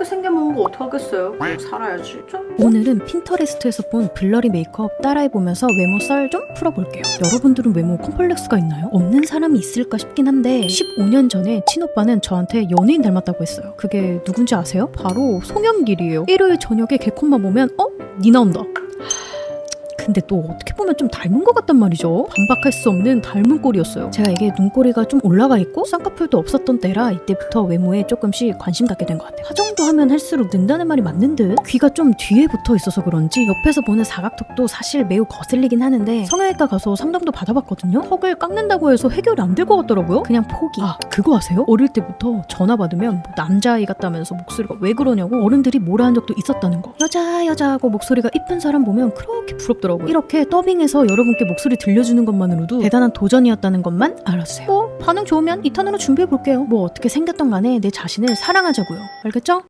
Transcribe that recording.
이렇게 생겨먹은 거 어떡하겠어요? 그냥 살아야지. 좀. 오늘은 핀터레스트에서 본 블러리 메이크업 따라해보면서 외모 썰 좀 풀어볼게요. 여러분들은 외모 컴플렉스가 있나요? 없는 사람이 있을까 싶긴 한데 15년 전에 친오빠는 저한테 연예인 닮았다고 했어요. 그게 누군지 아세요? 바로 송영길이에요. 일요일 저녁에 개콘만 보면 어? 니 나온다. 근데 또 어떻게 보면 좀 닮은 것 같단 말이죠. 반박할 수 없는 닮은 꼴이었어요. 제가 이게 눈꼬리가 좀 올라가 있고 쌍꺼풀도 없었던 때라 이때부터 외모에 조금씩 관심 갖게 된 것 같아요. 화정도 하면 할수록 는다는 말이 맞는 듯 귀가 좀 뒤에 붙어 있어서 그런지 옆에서 보는 사각턱도 사실 매우 거슬리긴 하는데 성형외과 가서 상담도 받아봤거든요. 턱을 깎는다고 해서 해결이 안 될 것 같더라고요. 그냥 포기. 아 그거 아세요? 어릴 때부터 전화 받으면 뭐 남자아이 같다면서 목소리가 왜 그러냐고 어른들이 뭐라 한 적도 있었다는 거. 여자 여자 하고 목소리가 이쁜 사람 보면 그렇게 부럽더라고요. 이렇게 더빙해서 여러분께 목소리 들려주는 것만으로도 대단한 도전이었다는 것만 알아주세요. 뭐 반응 좋으면 2탄으로 준비해 볼게요. 뭐 어떻게 생겼던 간에 내 자신을 사랑하자고요. 알겠죠?